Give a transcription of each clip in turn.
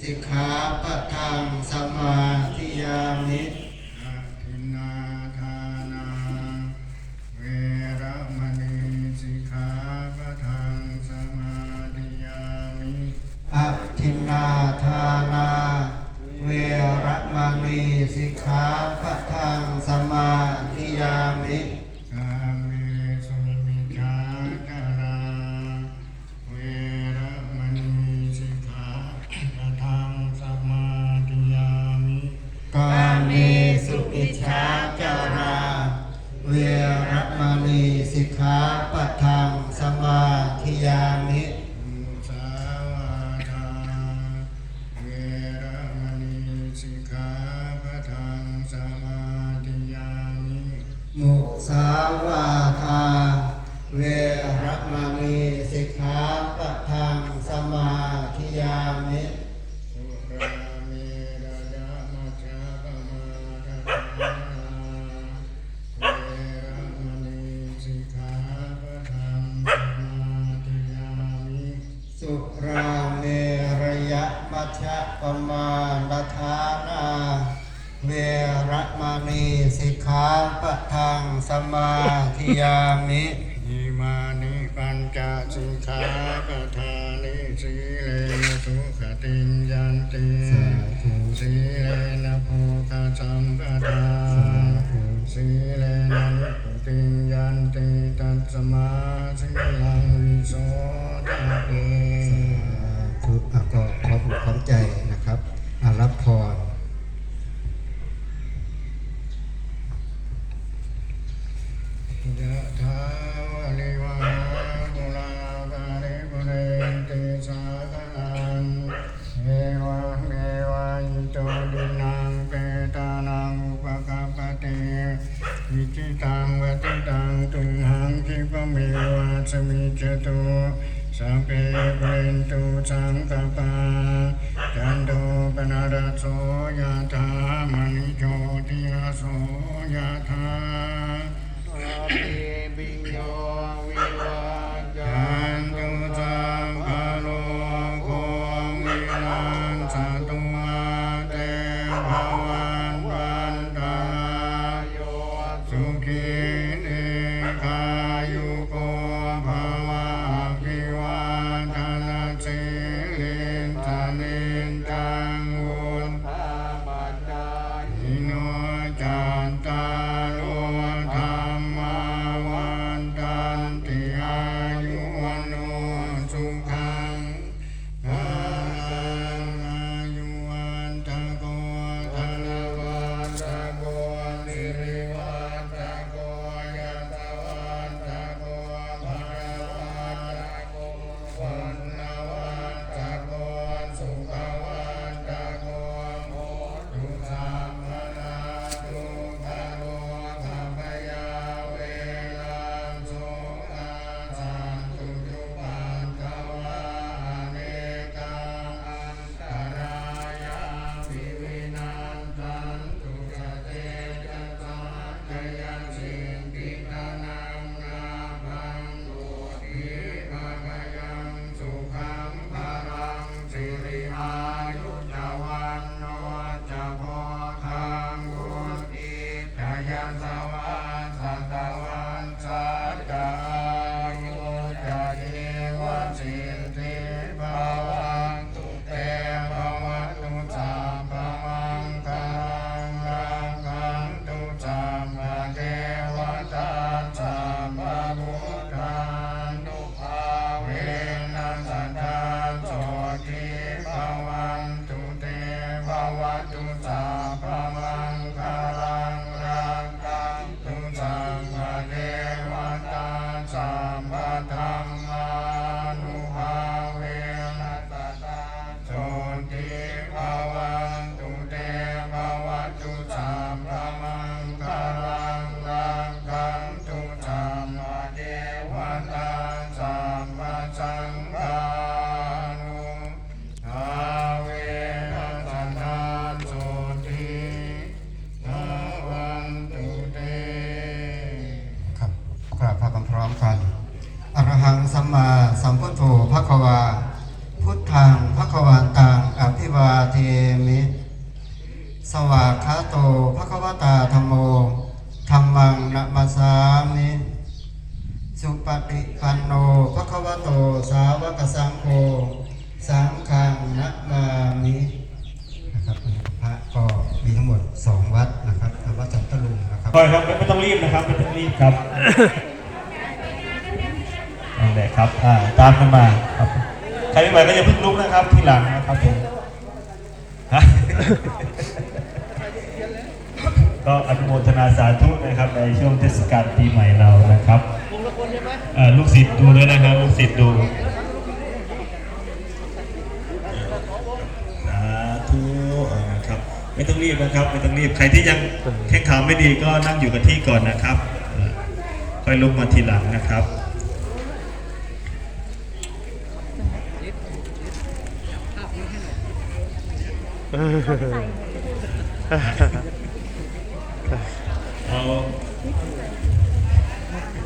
สิกขาปัทังสมาธิยามิทินาทานาเวรมณีสิกขาปัทังสมาธิยามิอัทินาทานาเวรมณีสิกขาปัทังสมาธิยามิ อิจฉาจารา เวรมณีสิกขาปัทังสมาธิยามิ มาธิยามิอิมานิปัญจสิกขาปทานิสีเลนะสุขติยันติสีเลนะโพคาจัมปทาสีเลนะุติยันติตัสมาสิลังวิโสตาเป นารโสยะธามณิโชติรโสยะธาสัเพปิโยวิวัจจัน ครับนั่นแหละครับอ่าตามกันมาครับใครไม่ไหวก็อย่าเพิ่งลุกนะครับทีหลังนะครับผมฮะก็อนุโมทนาสาธุนะครับในช่วงเทศกาลปีใหม่เรานะครับลูกศิษย์ดูด้วยนะครับลูกศิษย์ดูสาธุเอ่อครับ ไม่ต้องรีบนะครับ ไม่ต้องรีบใครที่ยังแข้งขาไม่ดีก็นั่งอยู่กับที่ก่อนนะครับ ค่อยลุกมาทีหลังนะครับเอา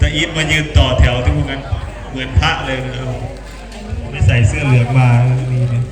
ตาอีทมายืนต่อแถวที่พวกนั้นเหมือนพระเลยนะเอาไม่ใส่เสื้อเหลืองมานี่เนี่ย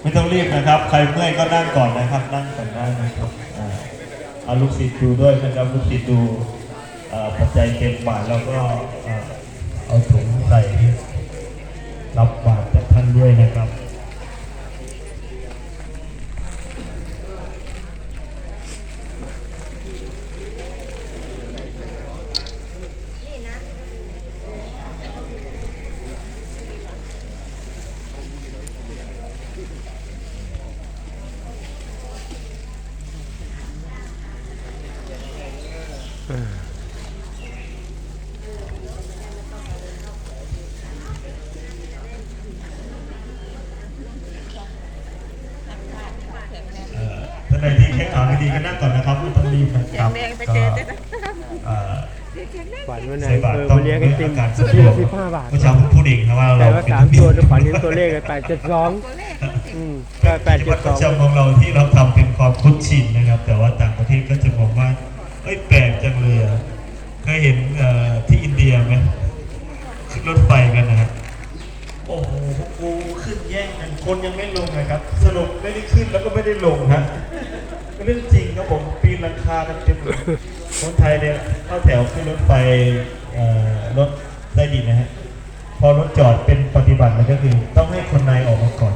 ไม่ต้องรีบ นะครับ ใครเมื่อยก็นั่งก่อนนะครับ นั่งก่อนได้นะครับอ่าเอาลูกศิษย์ดูด้วยนะครับ ลูกศิษย์ดูอ่อปัจจัยเต็มบาทแล้วก็เอาถุงใส่รับบาทจากท่านด้วยนะครับ เอ่อท่านใดที่แข้งขาไม่ดีก็นั่งก่อนนะครับไม่ต้องรีบนะครับ แรงไป ก็ เจอได้ไหม เอ่อ ฝันวันไหนใส่บาตรเออต้อมางเลี้ยงไอติมอาการสะดที่วกสิบห้าบาทเมื่อเช้าผมพูดเองนะว่าแต่เราว่าเป็นสามตัวจะฝันเห็นตัวเลขเลยแปดเจ็ดสองตัวเลขอืมแปดแปดปเจ็ฏิดบัติสปองระจำของเราที่เราทำเป็นความคุ้นชินนะครับ แต่ว่าต่างประเทศก็จะมองว่าเอ้ยแปลกจังเลยอะเคยเห็นเอ่อที่อินเดียไหมขึ้นรถไฟกันนะครับโอ้โหพวกกูขึ้นแย่งกันคนยังไม่ลงเลยครับ สรุปไม่ได้ขึ้นแล้วก็ไม่ได้ลงฮะเรื่องจริงครับผมปีนหลังคากันเต็มเลย คนไทยเนี่ยเข้าแถวขึ้นรถไฟรถใต้ดินนะฮะพอรถจอดเป็นปฏิบัติมันก็คือ ต้องให้คนในออกมาก่อน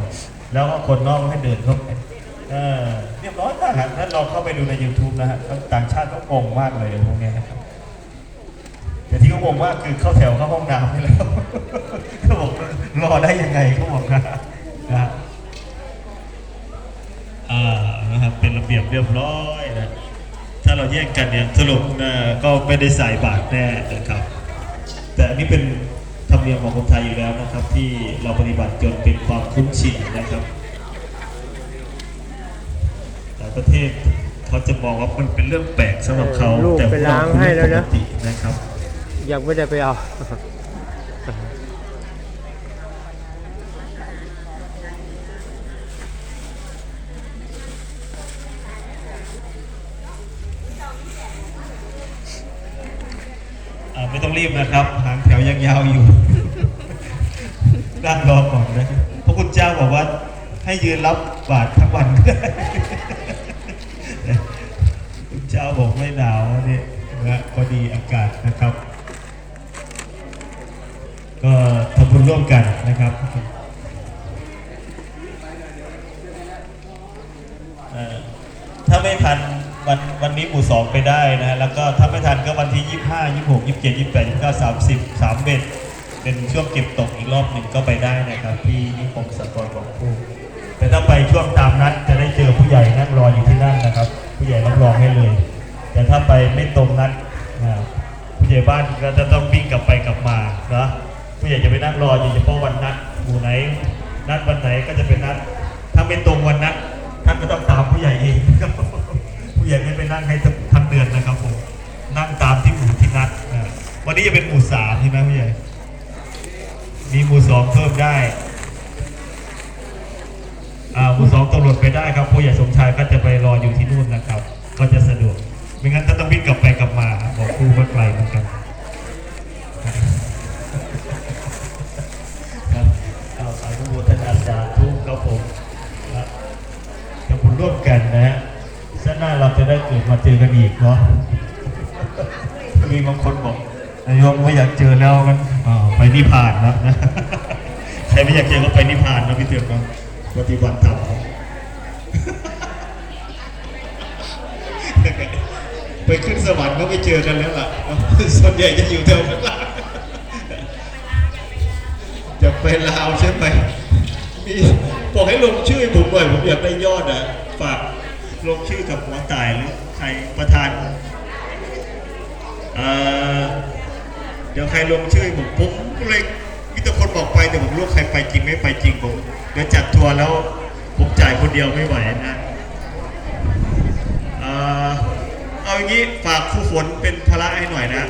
แล้วก็คนนอกให้เดินเข้าไปเรียบร้อยมากครับถ้าเราเข้าไปดูใน YouTube นะฮะต่างชาติก็งงมากเลยพวกนี้นะครับแต่ที่เขางงมากคือเข้าแถวเข้าห้องน้ำไปแล้วเขาบอกรอได้ยังไงเขาบอกนะนะฮะอ่านะครับเป็นระเบียบเรียบร้อย ถ้าเราแยกกันเนี่ยสรุปนะก็ไม่ได้ใส่บาตรแน่นะครับ แต่อันนี้เป็นธรรมเนียมของคนไทยอยู่แล้วนะครับ ที่เราปฏิบัติจนเป็นความคุ้นชินนะครับแต่ประเทศเขาจะมองว่ามันเป็นเรื่องแปลกสำหรับเขาลูกแต่ไปล้างให้แล้วนะปกตินะครับ ยังไม่ได้ไปเอา ไม่ต้องรีบนะครับ หางแถวยังยาวอยู่นั่งรอก่อนนะพระคุณเจ้าบอกว่า ให้ยืนรับบาตรทั้งวันคุณเจ้าบอกไม่หนาวนี่นะพอดีอากาศนะครับ ก็ทำบุญร่วมกันนะครับถ้าไม่ทัน วันวันนี้หมู่สองไปได้นะฮะแล้วก็ถ้าไม่ทันก็วันที่ 25 26 27 28 29 30 3เบ็ดเป็นช่วงเก็บตกอีกรอบหนึ่งก็ไปได้นะครับ ที่นิคมสกลของผู้แต่ถ้าไปช่วงตามนัดจะได้เจอผู้ใหญ่นั่งรออยู่ที่นั่นนะครับ ผู้ใหญ่รับรองให้เลย แต่ถ้าไปไม่ตรงนัดอ่าผู้ใหญ่บ้านก็จะต้องวิ่งกลับไปกลับมานะผู้ใหญ่จะไปนั่งรออยู่เฉพาะวันนัดหมู่ไหน นัดวันไหนก็จะเป็นนัด ถ้าไม่ตรงวันนัดท่านก็ต้องตามผู้ใหญ่เองครับ ผู้ใหญ่ไม่ไปนั่งให้ทั้งเดือนนะครับผมนั่งตามที่หมู่ที่นัดวันนี้จะเป็นหมู่สามใช่ไหมผู้ใหญ่มีหมู่สองเพิ่มได้อ่าหมู่สองตำรวจไปได้ครับผู้ใหญ่สมชายก็จะไปรออยู่ที่นู่นนะครับ ก็จะสะดวกไม่งั้นถ้าต้องวิ่งกลับไปกลับมาบอกครูก็ไกลเหมือนกันครับเอาอนุโมทนาสาธุครับผมครับทำบุญร่วมกันนะฮะ ชาติหน้าเราจะได้เกิดมาเจอกันอีกเนาะมีบางคนบอกนายกไม่อยากเจอแล้วกันอ่าไปนิพพานแล้วนะใครไม่อยากเจอก็ไปนิพพานนะพี่เตือนครับปฏิบัติธรรมไปขึ้นสวรรค์ก็ไปเจอกันแล้วล่ะส่วนใหญ่จะอยู่แถวข้างล่างจะไปลาวใช่ไหมมีบอกให้ลงชื่อให้ผมหน่อยผมอยากได้ยอดอะฝาก ลงชื่อกับหัวตายหรือใครประธานเอ่อเดี๋ยวใครลงชื่อผมผมเลยมีแต่คนบอกไปแต่ผมรู้ใครไปจริงไม่ไปจริงผมเดี๋ยวจัดทัวร์แล้วผมจ่ายคนเดียวไม่ไหวนะเอ่อเอาอย่างนี้ฝากครูฝนเป็นภาระให้หน่อยนะ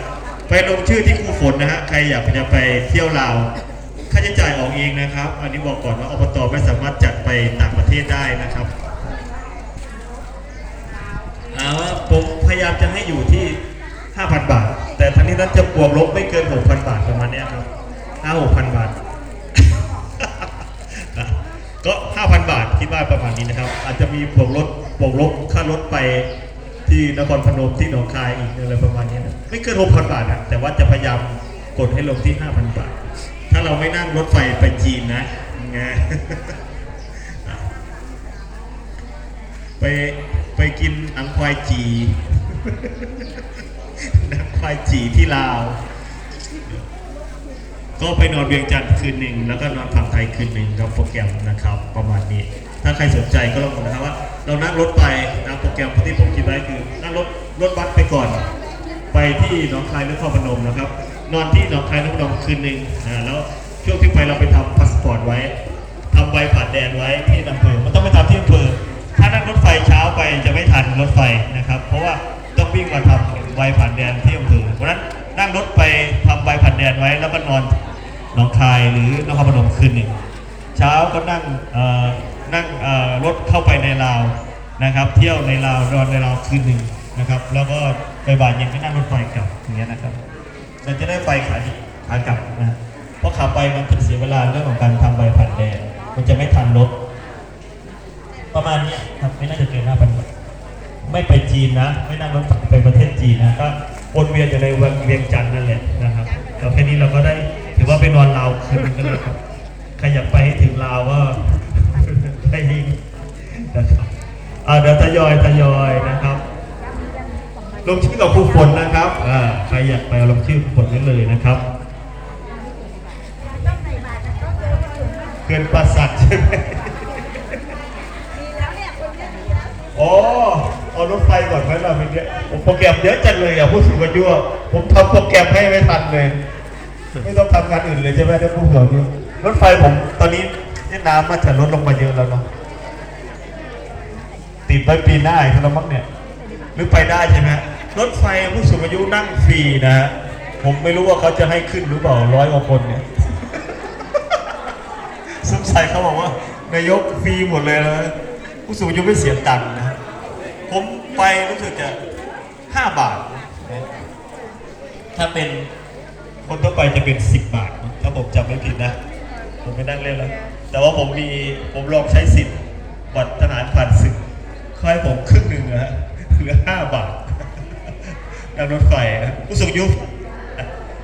ไปลงชื่อที่ครูฝนนะฮะใครอยากจะไปเที่ยวลาวค่าใช้จ่ายออกเองนะครับ อันนี้บอกก่อนว่าอบตไม่สามารถจัดไปต่างประเทศได้นะครับ ผมพยายามจะให้อยู่ที่ 5,000 บาท แต่ทั้งนี้นั้นจะบวกลบไม่เกิน 6,000 บาทประมาณนี้ครับ5 6,000 บาท ก็ 5,000 บาทคิดว่าประมาณนี้นะครับ อาจจะมีบวกลดบวกลบค่ารถไปที่นครพนมที่หนองคายอีกอะไรประมาณนี้นะไม่เกิน 6,000 บาทนะแต่ว่าจะพยายามกดให้ลงที่ 5,000 บาท ถ้าเราไม่นั่งรถไฟไปจีนนะไงไป ไปกินอังควายจีอังควายจีที่ลาว ก็ไปนอนเวียงจันทร์คืนหนึ่ง แล้วก็นอนฝั่งไทยคืนหนึ่งกับโปรแกรมนะครับ ประมาณนี้ ถ้าใครสนใจก็ลองดูนะครับว่า เรานั่งรถไปนะโปรแกรมที่ผมคิดไว้คือ นั่งรถรถบัสไปก่อน ไปที่หนองคายนครพนมนะครับ นอนที่หนองคายนครพนมคืนหนึ่งอ่าแล้วช่วงที่ไปเราไปทำพาสปอร์ตไว้ทำใบผ่านแดนไว้ที่อำเภอมันต้องไปทำที่อำเภอ นั่งรถไฟเช้าไปจะไม่ทันรถไฟนะครับ เพราะว่าต้องวิ่งมาทำใบผ่านแดนที่อำเภอเพราะฉะนั้นนั่งรถไปทำใบผ่านแดนไว้แล้วก็นอนหนองคายหรือนครพนมคืนหนึ่งเช้าก็นั่งนั่งรถเข้าไปในลาวนะครับ เที่ยวในลาวนอนในลาวคืนหนึ่งนะครับ แล้วก็ไปบ่ายเย็นก็นั่งรถไฟกลับอย่างเงี้ยนะครับเราจะได้ไปขาขากลับนะเพราะขาไปมันเป็นเสียเวลาเรื่องของการทำใบผ่านแดนมันจะไม่ทันรถ ประมาณเนี้ยครับไม่น่าจะเกินห้าพันบาทไม่ไปจีนนะ ไม่นั่งรถไฟไปประเทศจีนนะก็วนเวียนอยู่ในเวียงจันทร์นั่นแหละนะครับแล้วแค่นี้เราก็ได้ถือว่าไปนอนลาวคืนนึงก็แล้วครับใครอยากไปให้ถึงลาวก็ไปยิงนะครับอ่าเดี๋ยวทยอยทยอยนะครับลงชื่อกับครูฝนนะครับอ่าใครอยากไปเอาลงชื่อครูฝนได้เลยนะครับเกินประสัทใช่ไหม อ๋อเอารถไฟก่อนไหมล่ะเมื่อกี้ผมโปรแกรมเยอะจังเลยอะผู้สูงอายุผมทำโปรแกรมให้ไม่ทันเลย ไม่ต้องทำงานอื่นเลยใช่ไหมได้ผู้สูงอายุรถไฟผมตอนนี้เนี่น้ำมันจะลดลงมาเยอะแล้วเนาะติดไปปีหน้าอีกแล้วมั้งเนี่ยหรือไปได้ใช่ไหมรถไฟผู้สูงอายุนั่งฟรีนะฮะผมไม่รู้ว่าเขาจะให้ขึ้นหรือเปล่าร้อยกว่าคนเนี่ยสงสัยเขาบอกว่านายกฟรีหมดเลยนะผู้สูงอายุไม่เสียตังค์นะ ผมไปรู้สึกจะห้าบาท ถ้าเป็นคนทั่วไปจะเป็นสิบบาทนะถ้าผมจำไม่ผิดนะ ผมไม่นั่งเล่นแล้ว แต่ว่าผมมีผมลองใช้สิทธิ์บัตรทหารผ่านศึกเขาให้ผมครึ่งหนึ่งนะฮะเหลือห้าบาทนั่งรถไฟผู้สูงอายุ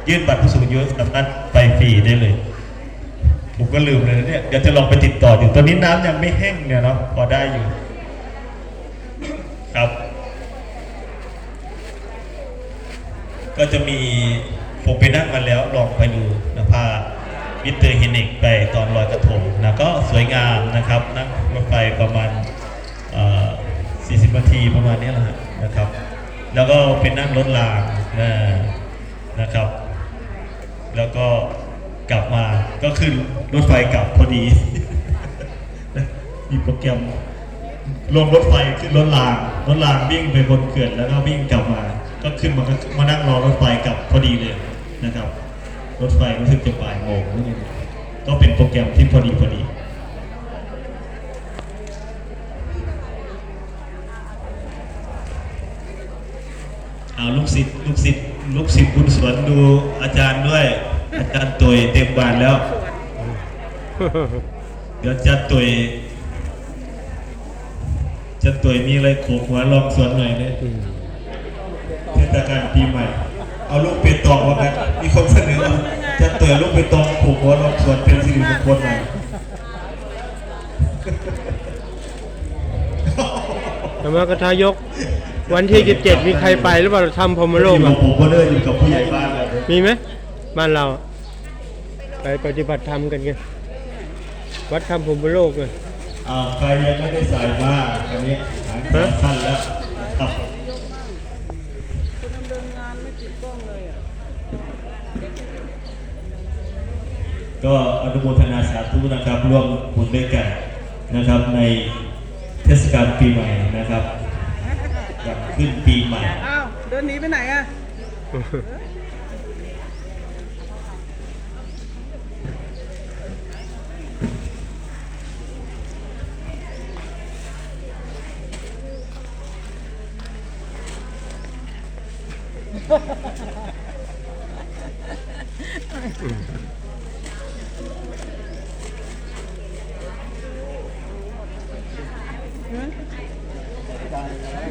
ยื่นบัตรผู้สูงอายุสามารถไปฟรีได้เลยผมก็ลืมเลยเนี่ยเดี๋ยวจะลองไปติดต่ออยู่ตอนนี้น้ำยังไม่แห้งเนี่ยเนาะพอได้อยู่ ครับ ก็จะมีผมไปนั่งมาแล้วลองไปดูนะพาวิเตอร์ฮินิกไปตอนลอยกระทงนะก็สวยงามนะครับ นั่งรถไฟประมาณเอ่อ40นาทีประมาณนี้แหละฮะนะครับ แล้วก็ไปนั่งรถรางนะนะครับ แล้วก็กลับมาก็ขึ้นรถไฟกลับพอดี มีโปรแกรม ลงรถไฟขึ้นรถราง รถรางวิ่งไปบนเขื่อนแล้วก็วิ่งกลับมา ก็ขึ้นมามานั่งรอรถไฟกลับพอดีเลยนะครับ รถไฟรู้สึกจะบ่ายโมงนี่ก็เป็นโปรแกรมที่พอดีพอดีเอาลูกศิษย์ลูกศิษย์ลูกศิษย์บุญสวนดูอาจารย์ด้วย อาจารย์ตุยเต็มบานแล้ว เดี๋ยวอาจารย์ตุย จารย์ตุยมีอะไรโขกหัวลองสวนหน่อยเนี่ยเทศกาลปีใหม่ เอาลูกเป็ดตอกมากันมีคนเสนอมาอาจารย์ตุยสือลูกไปตรงผูกหัวลงสวนเป็นสิริมงคลหน่อยธรรมกทายก วันที่ 17 มีใครไปหรือเปล่าทำพรหมโลกอยู่กัอะบผมก็เดินอยู่กับผู้ใหญ่บ้านเลยมีไหมบ้านเราอะไปปฏิบัติธรรมกันไงวัดธรรมพรหมโลกเลย อ้าวใครยังไม่ได้ใส่มาอันนี้หางขาสั้นแล้วครับคุณดำเนินงานไม่ติดกล้องเลยอะก็อนุโมทนาสาธุนะครับร่วมบุญด้วยกันนะครับในเทศกาลปีใหม่นะครับกับขึ้นปีใหม่อ้าวเดินหนีไปไหนอะ ว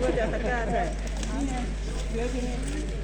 ่าจะตะกร้าใส่เยอะทีนี้